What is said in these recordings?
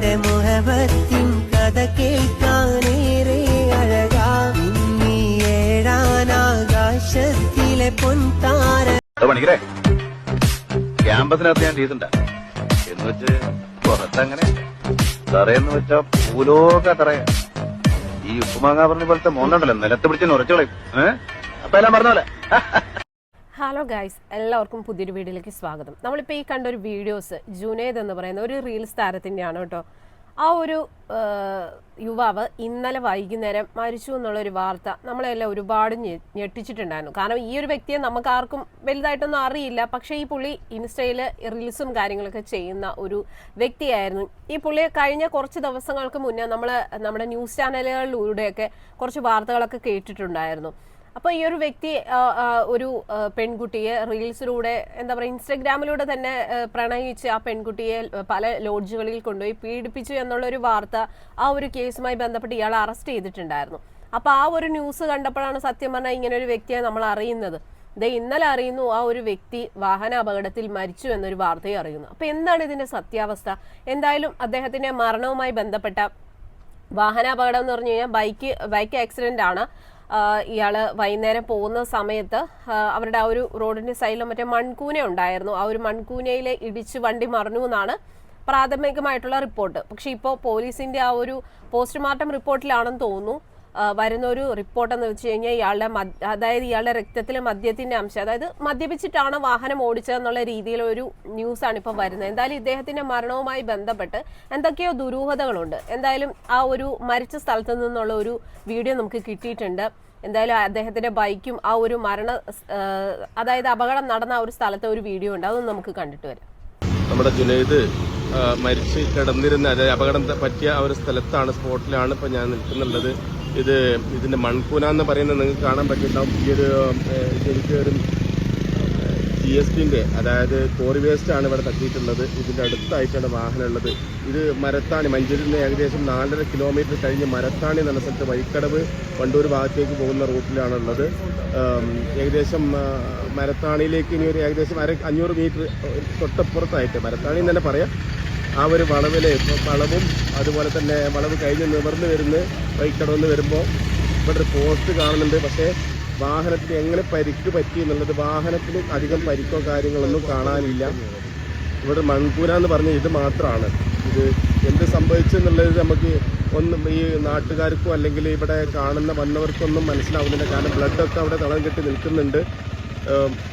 നമ്മുടെ മുഹബത്തിൻ കഥ കേൾക്കാനേറെ അഴകാം. പൊൻതാര ക്യാമ്പസിനകത്ത് ഞാൻ ഡീസന്റാ എന്ന് വെച്ച് പുറത്തങ്ങനെ തറയെന്ന് വെച്ചാ ഭൂലോക തറയ. ഈ ഉപ്പുമാങ്ങ പറഞ്ഞ പോലത്തെ മോന്നുണ്ടല്ലോ നിലത്ത് പിടിച്ച് ഉറച്ചോളയും ഏഹ് അപ്പൊ എല്ലാം പറഞ്ഞ പോലെ. ഹലോ ഗൈസ് എല്ലാവർക്കും പുതിയൊരു വീഡിയോയിലേക്ക് സ്വാഗതം. നമ്മളിപ്പോൾ ഈ കണ്ട ഒരു വീഡിയോസ് ജുനേദ് എന്ന് പറയുന്ന ഒരു റീൽസ് താരത്തിന്റെയാണ് കേട്ടോ. ആ ഒരു യുവാവ് ഇന്നലെ വൈകുന്നേരം മരിച്ചു എന്നുള്ളൊരു വാർത്ത നമ്മളെല്ലാം ഒരുപാട് ഞെട്ടിച്ചിട്ടുണ്ടായിരുന്നു. കാരണം ഈ ഒരു വ്യക്തിയെ നമുക്ക് ആർക്കും വലുതായിട്ടൊന്നും അറിയില്ല. പക്ഷേ ഈ പുള്ളി ഇൻസ്റ്റയിൽ റീൽസും കാര്യങ്ങളൊക്കെ ചെയ്യുന്ന ഒരു വ്യക്തിയായിരുന്നു. ഈ പുള്ളിയെ കഴിഞ്ഞ കുറച്ച് ദിവസങ്ങൾക്ക് മുന്നേ നമ്മൾ നമ്മുടെ ന്യൂസ് ചാനലുകളിലൂടെയൊക്കെ കുറച്ച് വാർത്തകളൊക്കെ കേട്ടിട്ടുണ്ടായിരുന്നു. അപ്പോൾ ഈ ഒരു വ്യക്തി ഒരു പെൺകുട്ടിയെ റീൽസിലൂടെ എന്താ പറയുക ഇൻസ്റ്റഗ്രാമിലൂടെ തന്നെ പ്രണയിച്ച് ആ പെൺകുട്ടിയെ പല ലോഡ്ജുകളിൽ കൊണ്ടുപോയി പീഡിപ്പിച്ചു എന്നുള്ള ഒരു വാർത്ത ആ ഒരു കേസുമായി ബന്ധപ്പെട്ട് ഇയാൾ അറസ്റ്റ് ചെയ്തിട്ടുണ്ടായിരുന്നു. അപ്പോൾ ആ ഒരു ന്യൂസ് കണ്ടപ്പോഴാണ് സത്യം പറഞ്ഞാൽ ഇങ്ങനെ ഒരു വ്യക്തിയെ നമ്മൾ അറിയുന്നത്. ദേ ഇന്നലെ അറിയുന്നു ആ ഒരു വ്യക്തി വാഹന അപകടത്തിൽ മരിച്ചു എന്നൊരു വാർത്തയെ അറിയുന്നു. അപ്പോൾ എന്താണ് ഇതിന്റെ സത്യാവസ്ഥ? എന്തായാലും അദ്ദേഹത്തിന്റെ മരണവുമായി ബന്ധപ്പെട്ട വാഹനാപകടം എന്ന് പറഞ്ഞു കഴിഞ്ഞാൽ ബൈക്ക് ബൈക്ക് ആക്സിഡന്റ് ആണ്. ഇയാൾ വൈകുന്നേരം പോകുന്ന സമയത്ത് അവരുടെ ആ ഒരു റോഡിന്റെ സൈഡിൽ മറ്റേ മൺകൂന ഉണ്ടായിരുന്നു. ആ ഒരു മൺകൂനയിൽ ഇടിച്ച് വണ്ടി മറിഞ്ഞു എന്നാണ് പ്രാഥമികമായിട്ടുള്ള റിപ്പോർട്ട്. പക്ഷെ ഇപ്പോൾ പോലീസിന്റെ ആ ഒരു പോസ്റ്റ്മോർട്ടം റിപ്പോർട്ടിലാണെന്ന് തോന്നുന്നു. വരുന്ന ഒരു റിപ്പോർട്ട് എന്ന് വെച്ച് കഴിഞ്ഞാൽ ഇയാളുടെ അതായത് ഇയാളുടെ രക്തത്തിലെ മദ്യത്തിന്റെ അംശം അതായത് മദ്യപിച്ചിട്ടാണ് വാഹനം ഓടിച്ചതെന്നുള്ള രീതിയിലൊരു ന്യൂസ് ആണ് ഇപ്പോൾ വരുന്നത്. എന്തായാലും ഇദ്ദേഹത്തിന്റെ മരണവുമായി ബന്ധപ്പെട്ട് എന്തൊക്കെയോ ദുരൂഹതകളുണ്ട്. എന്തായാലും ആ ഒരു മരിച്ച സ്ഥലത്ത് നിന്നുള്ള ഒരു വീഡിയോ നമുക്ക് കിട്ടിയിട്ടുണ്ട്. എന്തായാലും അദ്ദേഹത്തിന്റെ ബൈക്കും ആ ഒരു മരണ അതായത് അപകടം നടന്ന ആ ഒരു സ്ഥലത്തെ ഒരു വീഡിയോ ഉണ്ട്. അതൊന്നും നമുക്ക് കണ്ടിട്ട് വരാം. നമ്മുടെ ജുനൈദ് മരിച്ച് കിടന്നിരുന്ന അതായത് അപകടം പറ്റിയ ആ ഒരു സ്ഥലത്താണ് സ്പോട്ടിലാണ് ഇപ്പം ഞാൻ നിൽക്കുന്നുള്ളത്. ഇത് ഇതിന്റെ മൺകൂന എന്ന് പറയുന്നത് നിങ്ങൾക്ക് കാണാൻ പറ്റുന്നുണ്ടാവും ഈ ഒരു ശരിക്കും ഒരു ജി എസ് ടിന്റെ അതായത് കോറി വേസ്റ്റ് ആണ് ഇവിടെ തട്ടിയിട്ടുള്ളത്. ഇതിന്റെ അടുത്തായിട്ടാണ് വാഹനം ഉള്ളത്. ഇത് മരത്താണി മഞ്ചേരിയിൽ നിന്ന് ഏകദേശം നാലര കിലോമീറ്റർ കഴിഞ്ഞ് മരത്താണി എന്ന സ്ഥലത്ത് വഴിക്കടവ് വണ്ടൂർ ഭാഗത്തേക്ക് പോകുന്ന റൂട്ടിലാണുള്ളത് ഏകദേശം മരത്താണിയിലേക്ക് ഇനി ഒരു ഏകദേശം അര അഞ്ഞൂറ് മീറ്റർ തൊട്ടപ്പുറത്തായിട്ട് മരത്താണി എന്ന് തന്നെ പറയാം ആ ഒരു ഇപ്പൊ വളവും അതുപോലെ തന്നെ വളവ് കഴിഞ്ഞ് നിവർന്ന് വരുന്ന വൈക്കടന്ന് വരുമ്പോൾ ഇവിടെ ഒരു പോസ്റ്റ് കാണുന്നുണ്ട്. പക്ഷേ വാഹനത്തിന് എങ്ങനെ പരിക്ക് പറ്റി എന്നുള്ളത് വാഹനത്തിന് അധികം പരിക്കോ കാര്യങ്ങളൊന്നും കാണാനില്ല. ഇവിടെ മൺകൂന എന്ന് പറഞ്ഞ ഇത് മാത്രമാണ് ഇത് എന്ത് സംഭവിച്ചു എന്നുള്ളത് നമുക്ക് ഒന്നും ഈ നാട്ടുകാർക്കോ അല്ലെങ്കിൽ ഇവിടെ കാണുന്ന വന്നവർക്കൊന്നും മനസ്സിലാവുന്നില്ല. കാരണം ബ്ലഡൊക്കെ അവിടെ തളം കെട്ടി നിൽക്കുന്നുണ്ട്.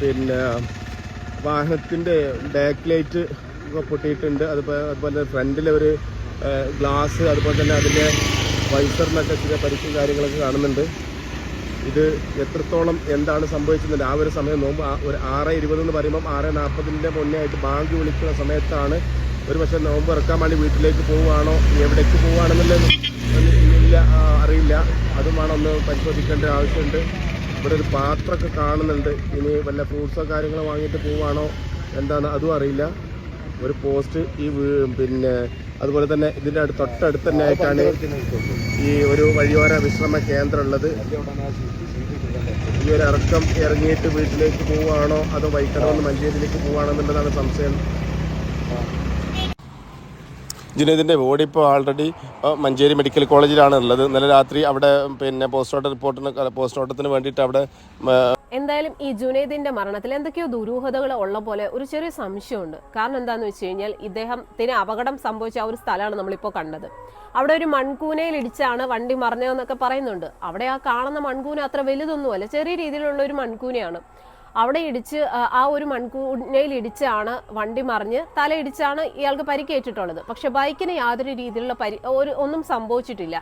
പിന്നെ വാഹനത്തിന്റെ ബാക്ക് ലൈറ്റ് പൊട്ടിയിട്ടുണ്ട്. അതുപോലെ അതുപോലെ ഫ്രണ്ടിലെ ഒരു ഗ്ലാസ് അതുപോലെ തന്നെ അതിന്റെ വൈസറിനൊക്കെ ചില പരിക്കും കാര്യങ്ങളൊക്കെ കാണുന്നുണ്ട്. ഇത് എത്രത്തോളം എന്താണ് സംഭവിച്ചത് ആ ഒരു സമയം നോമ്പ് ഒരു ആറ് ഇരുപത് എന്ന് പറയുമ്പോൾ ആറ് നാൽപ്പതിന്റെ മുന്നേ ആയിട്ട് ബാങ്ക് വിളിക്കുന്ന സമയത്താണ് ഒരു പക്ഷേ നോമ്പ് ഇറക്കാൻ വേണ്ടി വീട്ടിലേക്ക് പോവുകയാണോ എവിടേക്ക് പോവുകയാണെന്നുള്ളത് ആ, അറിയില്ല. അതുമാണ് ഒന്ന് പരിശോധിക്കേണ്ട ആവശ്യമുണ്ട്. ഇവിടെ ഒരു പാത്രമൊക്കെ കാണുന്നുണ്ട്. ഇനി വല്ല ഫ്രൂട്ട്സോ കാര്യങ്ങളോ വാങ്ങിയിട്ട് പോവുകയാണോ എന്താണ് അതും അറിയില്ല. ഒരു പോസ്റ്റ് ഈ പിന്നെ അതുപോലെ തന്നെ ഇതിന്റെ അടുത്ത് തൊട്ടടുത്ത് തന്നെ ആയിട്ടാണ് ഈ ഒരു വഴിയോര വിശ്രമ കേന്ദ്രം ഉള്ളത് ഈ ഒരു ഇറക്കം ഇറങ്ങിയിട്ട് വീട്ടിലേക്ക് പോവുകയാണോ അതോ വൈക്കണമെന്ന് മഞ്ചേരിയിലേക്ക് പോവുകയാണോ എന്നുള്ളതാണ് സംശയം ജുനൈദിന്റെ ബോഡി ഇപ്പോൾ ആൾറെഡി മഞ്ചേരി മെഡിക്കൽ കോളേജിലാണ് ഉള്ളത് ഇന്നലെ രാത്രി അവിടെ പിന്നെ പോസ്റ്റ്മോർട്ടം റിപ്പോർട്ടിന് പോസ്റ്റ്മോർട്ടത്തിന് വേണ്ടിയിട്ട് അവിടെ എന്തായാലും ഈ ജുനൈദിന്റെ മരണത്തിൽ എന്തൊക്കെയോ ദുരൂഹതകൾ ഉള്ള പോലെ ഒരു ചെറിയ സംശയമുണ്ട്. കാരണം എന്താന്ന് വെച്ച് കഴിഞ്ഞാൽ ഇദ്ദേഹത്തിന് അപകടം സംഭവിച്ച ആ ഒരു സ്ഥലമാണ് നമ്മളിപ്പോൾ കണ്ടത്. അവിടെ ഒരു മൺകൂനയിൽ ഇടിച്ചാണ് വണ്ടി മറിഞ്ഞതെന്നൊക്കെ പറയുന്നുണ്ട്. അവിടെ ആ കാണുന്ന മൺകൂന അത്ര വലുതൊന്നുമല്ല ചെറിയ രീതിയിലുള്ള ഒരു മൺകൂനയാണ്. അവിടെ ഇടിച്ച് ആ, ഒരു മൺകൂനയിൽ ഇടിച്ചാണ് വണ്ടി മറിഞ്ഞ് തലയിടിച്ചാണ് ഇയാൾക്ക് പരിക്കേറ്റിട്ടുള്ളത്. പക്ഷെ ബൈക്കിന് യാതൊരു രീതിയിലുള്ള പരി ഒരു ഒന്നും സംഭവിച്ചിട്ടില്ല.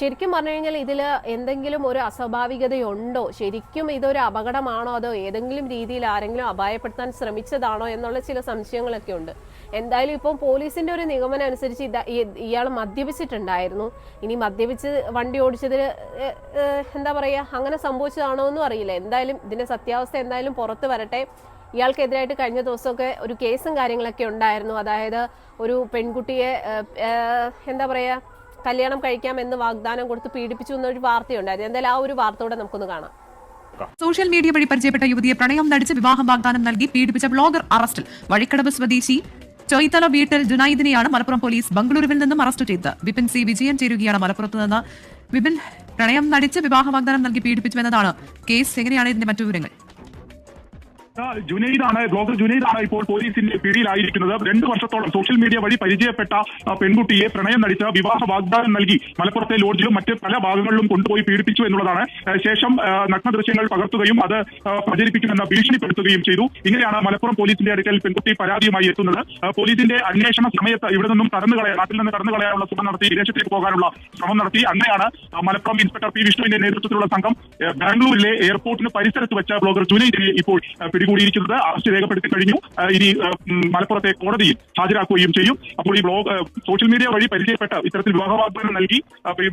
ശരിക്കും പറഞ്ഞു കഴിഞ്ഞാൽ ഇതിൽ എന്തെങ്കിലും ഒരു അസ്വാഭാവികതയുണ്ടോ? ശരിക്കും ഇതൊരു അപകടമാണോ? അതോ ഏതെങ്കിലും രീതിയിൽ ആരെങ്കിലും അപായപ്പെടുത്താൻ ശ്രമിച്ചതാണോ? എന്നുള്ള ചില സംശയങ്ങളൊക്കെ ഉണ്ട്. എന്തായാലും ഇപ്പം പോലീസിന്റെ ഒരു നിഗമനം അനുസരിച്ച് ഇയാൾ മദ്യപിച്ചിട്ടുണ്ടായിരുന്നു. ഇനി മദ്യപിച്ച് വണ്ടി ഓടിച്ചതിൽ എന്താ പറയുക അങ്ങനെ സംഭവിച്ചതാണോ എന്നും അറിയില്ല. എന്തായാലും ഇതിന്റെ സത്യാവസ്ഥ എന്തായാലും പുറത്ത് വരട്ടെ. ഇയാൾക്കെതിരായിട്ട് കഴിഞ്ഞ ദിവസമൊക്കെ ഒരു കേസും കാര്യങ്ങളൊക്കെ ഉണ്ടായിരുന്നു. അതായത് ഒരു പെൺകുട്ടിയെ എന്താ പറയുക കല്യാണം കഴിക്കാമെന്ന് വാഗ്ദാനം കൊടുത്ത് പീഡിപ്പിച്ചു എന്നൊരു വാർത്തയുണ്ടായിരുന്നു. എന്തായാലും ആ ഒരു വാർത്തയോടെ നമുക്കൊന്ന് കാണാം. സോഷ്യൽ മീഡിയ വഴി പരിചയപ്പെട്ട യുവതിയെ പ്രണയം നടിച്ച് വിവാഹം വാഗ്ദാനം നൽകി പീഡിപ്പിച്ച ബ്ലോഗർ അറസ്റ്റിൽ വഴിക്കടവ് സ്വദേശി ചൊയ്ത്തല വീട്ടിൽ ജുനൈദിനെയാണ് മലപ്പുറം പോലീസ് ബംഗളൂരുവിൽ നിന്നും അറസ്റ്റ് ചെയ്തത്. വിപിൻ സി. വിജയൻ ചേരുകയാണ് മലപ്പുറത്ത് നിന്ന്. വിപിൻ പ്രണയം നടിച്ച് വിവാഹ വാഗ്ദാനം നൽകി പീഡിപ്പിച്ചു എന്നതാണ് കേസ്. എങ്ങനെയാണ് ഇതിന്റെ മറ്റു വിവരങ്ങൾ? ജുനൈദാണ് ബ്ലോഗർ ജുനൈദാണ് ഇപ്പോൾ പോലീസിന്റെ പിടിയിലായിരിക്കുന്നത്. രണ്ടു വർഷത്തോളം സോഷ്യൽ മീഡിയ വഴി പരിചയപ്പെട്ട പെൺകുട്ടിയെ പ്രണയം നടിച്ച് വിവാഹ വാഗ്ദാനം നൽകി മലപ്പുറത്തെ ലോഡ്ജിലും മറ്റ് പല ഭാഗങ്ങളിലും കൊണ്ടുപോയി പീഡിപ്പിച്ചു എന്നുള്ളതാണ്. ശേഷം നഗ്ന ദൃശ്യങ്ങൾ പകർത്തുകയും അത് പ്രചരിപ്പിക്കുമെന്ന് ഭീഷണിപ്പെടുത്തുകയും ചെയ്തു. ഇങ്ങനെയാണ് മലപ്പുറം പോലീസിന്റെ അടുക്കൽ പെൺകുട്ടി പരാതിയുമായി എത്തുന്നത്. പോലീസിന്റെ അന്വേഷണ സമയത്ത് ഇവിടെ നിന്നും കടന്നു കളയാൻ നാട്ടിൽ നിന്ന് കടന്നു കളയാനുള്ള ശ്രമം നടത്തി വിദേശത്തേക്ക് പോകാനുള്ള ശ്രമം നടത്തി. അങ്ങനെയാണ് മലപ്പുറം ഇൻസ്പെക്ടർ പി വിഷ്ണുവിന്റെ നേതൃത്വത്തിലുള്ള സംഘം ബാംഗ്ലൂരിലെ എയർപോർട്ടിന് പരിസരത്ത് വെച്ച ബ്ലോഗർ ജുനൈദിനെ ഇപ്പോൾ ആ, പിടികൂടിയിരിക്കുന്നത് അറസ്റ്റ് രേഖപ്പെടുത്തി കഴിഞ്ഞു. ഇനി മലപ്പുറത്തെ കോടതിയിൽ ഹാജരാക്കുകയും ചെയ്യും. അപ്പോൾ ഈ ബ്ലോഗ് സോഷ്യൽ മീഡിയ വഴി പരിചയപ്പെട്ട ഇത്തരത്തിൽ വിവാഹവാഗ്ദാനം നൽകി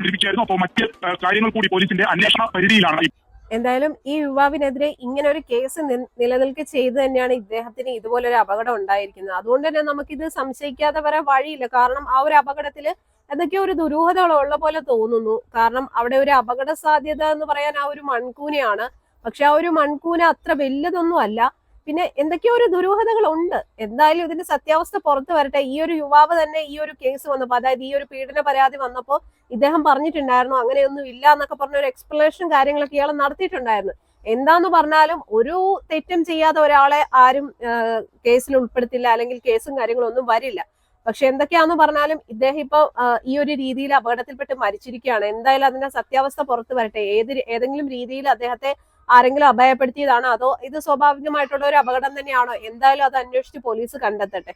പിടിപ്പിച്ചായിരുന്നു അപ്പോൾ മറ്റ് കാര്യങ്ങൾ കൂടി പോലീസിന്റെ അന്വേഷണ പരിധിയിലാണ്. എന്തായാലും ഈ യുവാവിനെതിരെ ഇങ്ങനെ ഒരു കേസ് നിലനിൽക്കെ ചെയ്ത് തന്നെയാണ് ഇദ്ദേഹത്തിന് ഇതുപോലൊരു അപകടം ഉണ്ടായിരിക്കുന്നത്. അതുകൊണ്ട് തന്നെ നമുക്കിത് സംശയിക്കാതെ വരാൻ വഴിയില്ല. കാരണം ആ ഒരു അപകടത്തിൽ എന്തൊക്കെയോ ഒരു ദുരൂഹതകൾ ഉള്ള പോലെ തോന്നുന്നു. കാരണം അവിടെ ഒരു അപകട സാധ്യത എന്ന് പറയാൻ ആ ഒരു മൺകൂനയാണ്. പക്ഷെ ആ ഒരു മൺകൂന അത്ര വലുതൊന്നും അല്ല. പിന്നെ എന്തൊക്കെയോ ഒരു ദുരൂഹതകൾ ഉണ്ട് എന്തായാലും ഇതിന്റെ സത്യാവസ്ഥ പുറത്തു വരട്ടെ. ഈ ഒരു യുവാവ് തന്നെ ഈ ഒരു കേസ് വന്നപ്പോൾ അതായത് ഈ ഒരു പീഡന പരാതി വന്നപ്പോൾ ഇദ്ദേഹം പറഞ്ഞിട്ടുണ്ടായിരുന്നു അങ്ങനെയൊന്നും ഇല്ല എന്നൊക്കെ പറഞ്ഞ ഒരു എക്സ്പ്ലനേഷൻ കാര്യങ്ങളൊക്കെ ഇയാൾ നടത്തിയിട്ടുണ്ടായിരുന്നു. എന്താന്ന് പറഞ്ഞാലും ഒരു തെറ്റും ചെയ്യാതെ ഒരാളെ ആരും കേസിൽ ഉൾപ്പെടുത്തില്ല അല്ലെങ്കിൽ കേസും കാര്യങ്ങളും ഒന്നും വരില്ല. പക്ഷെ എന്തൊക്കെയാന്ന് പറഞ്ഞാലും ഇദ്ദേഹം ഇപ്പൊ ഈ ഒരു രീതിയിൽ അപകടത്തിൽപ്പെട്ട് മരിച്ചിരിക്കുകയാണ്. എന്തായാലും അതിന്റെ സത്യാവസ്ഥ പുറത്തു വരട്ടെ. ഏത് ഏതെങ്കിലും രീതിയിൽ അദ്ദേഹത്തെ ആരെങ്കിലും അഭയപ്പെടുത്തിയതാണോ അതോ ഇത് സ്വാഭാവികമായിട്ടുള്ള ഒരു അപകടം തന്നെയാണോ? എന്തായാലും അത് അന്വേഷിച്ച് പോലീസ് കണ്ടെത്തട്ടെ.